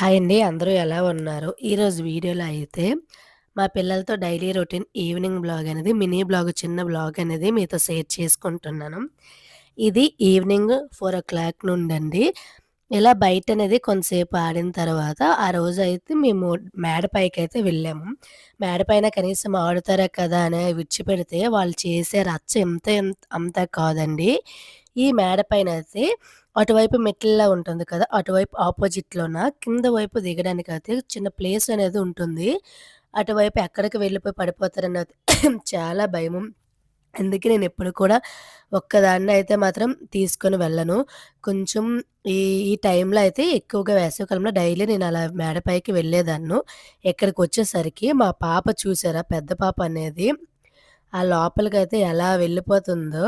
Hi అండి. అందరూ ఎలా ఉన్నారు? ఈరోజు వీడియోలో అయితే మా పిల్లలతో డైలీ రొటీన్ ఈవినింగ్ బ్లాగ్ అనేది మినీ బ్లాగ్ చిన్న బ్లాగ్ అనేది మీతో షేర్ చేసుకుంటున్నాను. ఇది ఈవినింగ్ 4:00 నుండండి. ఇలా బయట అనేది కొంతసేపు ఆడిన తర్వాత ఆ రోజు అయితే మేము మేడపైకి అయితే వెళ్ళాము. మేడపైన కనీసం ఆడుతారా కదా అని విడిచిపెడితే వాళ్ళు చేసే రచ్చ ఇంత అంత కాదండి. ఈ మేడపైన అయితే అటువైపు మెట్లలా ఉంటుంది కదా! అటువైపు ఆపోజిట్‌లోన కింద వైపు దిగడానికి అయితే చిన్న ప్లేస్ అనేది ఉంటుంది. అటువైపు ఎక్కడికి వెళ్ళిపోయి పడిపోతారన్నది చాలా భయం అందుకే నేను ఎప్పుడు కూడా ఒక్కదాన్నయితే మాత్రం తీసుకొని వెళ్ళను. కొంచెం ఈ ఈ టైంలో అయితే ఎక్కువగా వేసవికాలంలో డైలీ నేను అలా మేడపైకి వెళ్ళేదాన్ను ఎక్కడికి వచ్చేసరికి మా పాప చూసారా పెద్ద పాప అనేది ఆ లోపలికి అయితే ఎలా వెళ్ళిపోతుందో,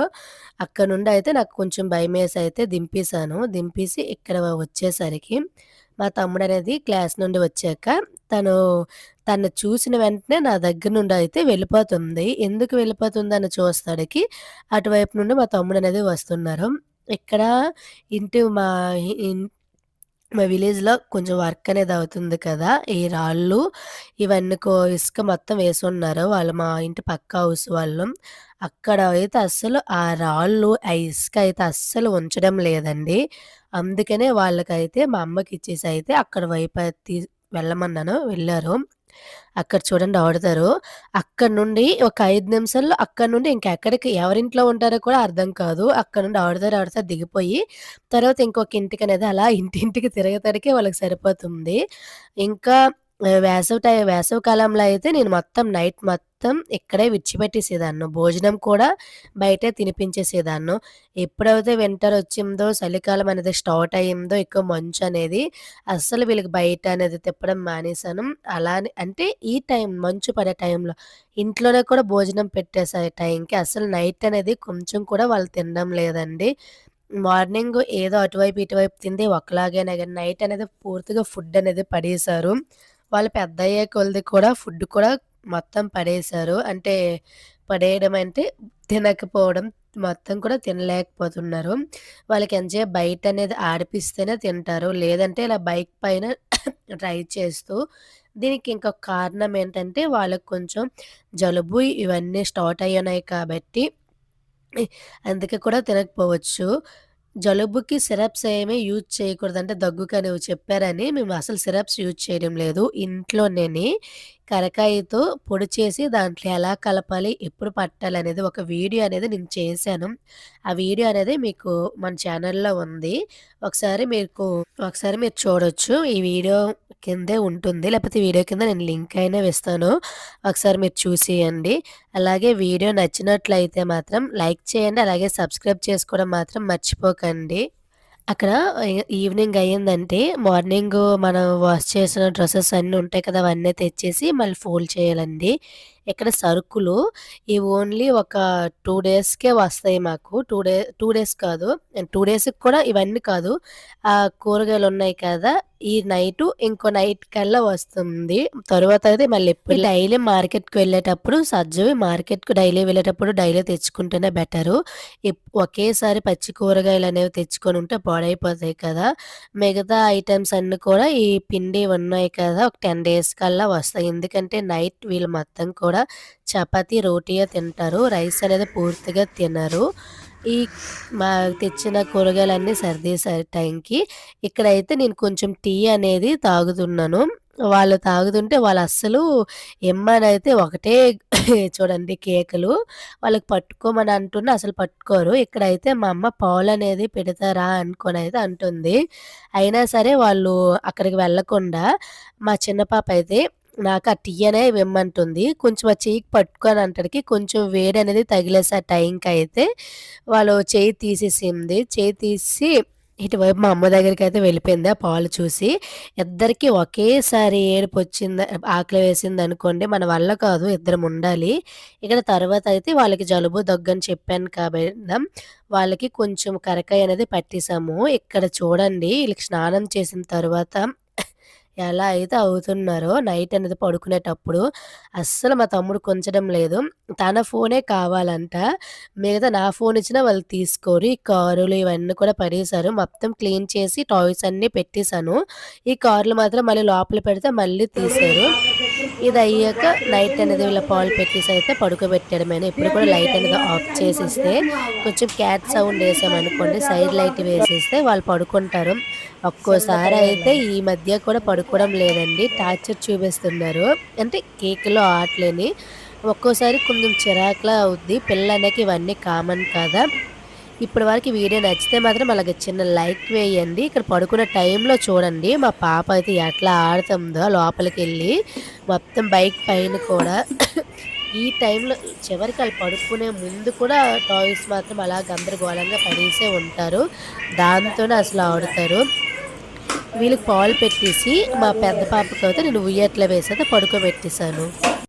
అక్కడ నుండి అయితే నాకు కొంచెం భయమేసయితే దింపేసాను. దింపేసి ఇక్కడ వచ్చేసరికి మా తమ్ముడనేది క్లాస్ నుండి వచ్చాక తను తను చూసిన వెంటనే నా దగ్గర నుండి అయితే వెళ్ళిపోతుంది. ఎందుకు వెళ్ళిపోతుంది అని చూస్తాడికి అటువైపు నుండి మా తమ్ముడు అనేది వస్తున్నారు. ఇక్కడ ఇంటి మా మా విలేజ్‌లో కొంచెం వర్క్ అనేది అవుతుంది కదా! ఈ రాళ్ళు ఇవన్నీ కో ఇసుక మొత్తం వేసి ఉన్నారు వాళ్ళు మా ఇంటి పక్క హౌస్ వాళ్ళు. అక్కడ అయితే అస్సలు ఆ రాళ్ళు, ఆ ఇసుక అయితే అస్సలు ఉంచడం లేదండి. అందుకనే వాళ్ళకైతే మా అమ్మకి ఇచ్చేసి అయితే అక్కడ వైపు తీ వెళ్ళమన్నాను. వెళ్ళారు అక్కడ చూడండి ఆడుతారు. అక్కడ నుండి ఒక ఐదు నిమిషాల్లో అక్కడి నుండి ఇంకెక్కడికి ఎవరింట్లో ఉంటారో కూడా అర్థం కాదు. అక్కడ నుండి ఆడతారు ఆడతారు దిగిపోయి తర్వాత ఇంకొక ఇంటికి అనేది అలా ఇంటింటికి తిరగతానికే వాళ్ళకి సరిపోతుంది. ఇంకా వేసవి టై వేసవి కాలంలో అయితే నేను మొత్తం నైట్ మొత్తం ఇక్కడే విడిచిపెట్టేసేదాన్ను భోజనం కూడా బయటే తినిపించేసేదాన్ను. ఎప్పుడైతే వింటర్ వచ్చిందో, చలికాలం అనేది స్టార్ట్ అయిందో ఎక్కువ మంచు అనేది అస్సలు వీళ్ళకి బయట అనేది తిప్పడం మానేశాను. అలానే అంటే ఈ టైం మంచు పడే టైంలో ఇంట్లోనే కూడా భోజనం పెట్టేసే టైంకి అసలు నైట్ అనేది కొంచెం కూడా వాళ్ళు తినడం లేదండి. మార్నింగ్ ఏదో అటువైపు, ఇటువైపు తింది ఒకలాగైనా కానీ నైట్ అనేది పూర్తిగా ఫుడ్ అనేది పడేశారు. వాళ్ళు పెద్దయ్యే కొలది కూడా ఫుడ్ కూడా మొత్తం పడేశారు. అంటే పడేయడం అంటే తినకపోవడం మొత్తం కూడా తినలేకపోతున్నారు. వాళ్ళకి ఎంజాయ్ బయట అనేది ఆడిపిస్తేనే తింటారు. లేదంటే ఇలా బైక్ పైన రైడ్ చేస్తూ దీనికి ఇంకొక కారణం ఏంటంటే వాళ్ళకి కొంచెం జలుబు ఇవన్నీ స్టార్ట్ అయ్యున్నాయి కాబట్టి అందుకే కూడా తినకపోవచ్చు. జలుబుకి సిరప్స్ ఏమీ యూజ్ చేయకూడదంటే దగ్గుకని చెప్పారని మేము అసలు సిరప్స్ యూజ్ చేయడం లేదు. ఇంట్లోనే కరకాయతో పొడి చేసి దాంట్లో ఎలా కలపాలి, ఎప్పుడు పట్టాలి అనేది ఒక వీడియో అనేది నేను చేశాను. ఆ వీడియో అనేది మీకు మన ఛానల్‌లో ఉంది. ఒకసారి మీకు ఒకసారి మీరు చూడొచ్చు. ఈ వీడియో కిందే ఉంటుంది. లేకపోతే వీడియో కింద నేను లింక్ అయినా ఇస్తాను. ఒకసారి మీరు చూసేయండి. అలాగే వీడియో నచ్చినట్లయితే మాత్రం లైక్ చేయండి. అలాగే సబ్స్క్రైబ్ చేసుకోవడం మాత్రం మర్చిపోకండి. అక్కడ ఈవినింగ్ అయిందంటే మార్నింగ్ మనం వాష్ చేసిన డ్రెస్సెస్ అన్నీ ఉంటాయి కదా! అవన్నీ తెచ్చేసి మళ్ళీ ఫోల్డ్ చేయాలండి. ఇక్కడ సరుకులు ఇవి ఓన్లీ ఒక టూ డేస్‌కే వస్తాయి మాకు. టూ డే టూ డేస్ కాదు. టూ డేస్‌కి కూడా ఇవన్నీ కాదు. కూరగాయలు ఉన్నాయి కదా! ఈ నైట్ ఇంకో నైట్ కల్లా వస్తుంది. తర్వాత అయితే మళ్ళీ ఎప్పుడు డైలీ మార్కెట్‌కి వెళ్ళేటప్పుడు సజ్జవి మార్కెట్‌కి డైలీ వెళ్ళేటప్పుడు డైలీ తెచ్చుకుంటేనే బెటరు. ఒకేసారి పచ్చి కూరగాయలు అనేవి తెచ్చుకొని ఉంటే పాడైపోతాయి కదా! మిగతా ఐటమ్స్ అన్నీ కూడా ఈ పిండి ఉన్నాయి కదా! ఒక 10 డేస్ కల్లా వస్తాయి. ఎందుకంటే నైట్ వీళ్ళు మొత్తం కూడా చపాతీ, రోటీయే తింటారు. రైస్ అనేది పూర్తిగా తినరు. ఈ మా తెచ్చిన కూరగాయలన్నీ సర్దేశారు టైంకి ఇక్కడైతే నేను కొంచెం టీ అనేది తాగుతున్నాను. వాళ్ళు తాగుతుంటే వాళ్ళు అస్సలు ఎమ్మనైతే ఒకటే చూడండి కేకులు వాళ్ళకి పట్టుకోమని అంటున్నా అసలు పట్టుకోరు. ఇక్కడైతే మా అమ్మ పాలు అనేది పెడతారా అనుకొని అయితే అంటుంది. అయినా సరే వాళ్ళు అక్కడికి వెళ్ళకుండా మా చిన్న పాప అయితే నాకు ఆ టీ అనే ఇవ్వమంటుంది. కొంచెం ఆ చెయ్యికి పట్టుకొని అంటడికి కొంచెం వేడి అనేది తగిలేసి ఆ టైంకి అయితే వాళ్ళు చేయి తీసేసింది. చేయి తీసి ఇటువైపు మా అమ్మ దగ్గరికి అయితే వెళ్ళిపోయింది ఆ పాలు చూసి. ఇద్దరికీ ఒకేసారి ఏడుపు వచ్చింది ఆకలి వేసింది అనుకోండి మన వల్ల కాదు ఇద్దరం ఉండాలి. ఇక్కడ తర్వాత అయితే వాళ్ళకి జలుబు, దగ్గని చెప్పాను కాబట్టి వాళ్ళకి కొంచెం కరకాయ అనేది పట్టేసాము. ఇక్కడ చూడండి వీళ్ళకి స్నానం చేసిన తర్వాత ఎలా అయితే అవుతున్నారో నైట్ అనేది పడుకునేటప్పుడు అస్సలు మా తమ్ముడు కొంచడం లేదు. తన ఫోనే కావాలంట. మిగతా నా ఫోన్ ఇచ్చినా వాళ్ళు తీసుకోరు. ఈ కారులు ఇవన్నీ కూడా పడేశారు. మొత్తం క్లీన్ చేసి టాయ్స్ అన్నీ పెట్టేశాను ఈ కార్లు మాత్రం మళ్ళీ లోపల పెడితే మళ్ళీ తీశారు. అయ్యాక నైట్ అనేది వీళ్ళ పాలు పెట్టేసి అయితే పడుకోబెట్టడమేను. ఇప్పుడు కూడా లైట్ అనేది ఆఫ్ చేసేస్తే కొంచెం క్యాట్ సౌండ్ వేసామనుకోండి సైడ్ లైట్ వేసేస్తే వాళ్ళు పడుకుంటారు. ఒక్కోసారి అయితే ఈ మధ్య కూడా పడుకోవడం లేదండి. టార్చర్ చూపిస్తున్నారు. అంటే కేకులో ఆటలని. ఒక్కోసారి కొంచెం చిరాకులా అవుద్ది. పిల్లలనేకి ఇవన్నీ కామన్ కదా! ఇప్పటి వరకు వీడియో నచ్చితే మాత్రం అలాగే చిన్న లైక్ వేయండి. ఇక్కడ పడుకునే టైంలో చూడండి మా పాప అయితే ఎట్లా ఆడుతుందో లోపలికెళ్ళి. మొత్తం బైక్ పైన కూడా ఈ టైంలో చివరికి ఆళ్ళు పడుకునే ముందు కూడా టాయ్స్ మాత్రం అలా గందరగోళంగా పడేసే ఉంటారు. దాంతోనే అసలు ఆడుతారు. వీళ్ళకి పాలు పెట్టేసి మా పెద్ద పాపకైతే నేను ఉయ్యట్లో వేసేది పడుకోబెట్టేసాను.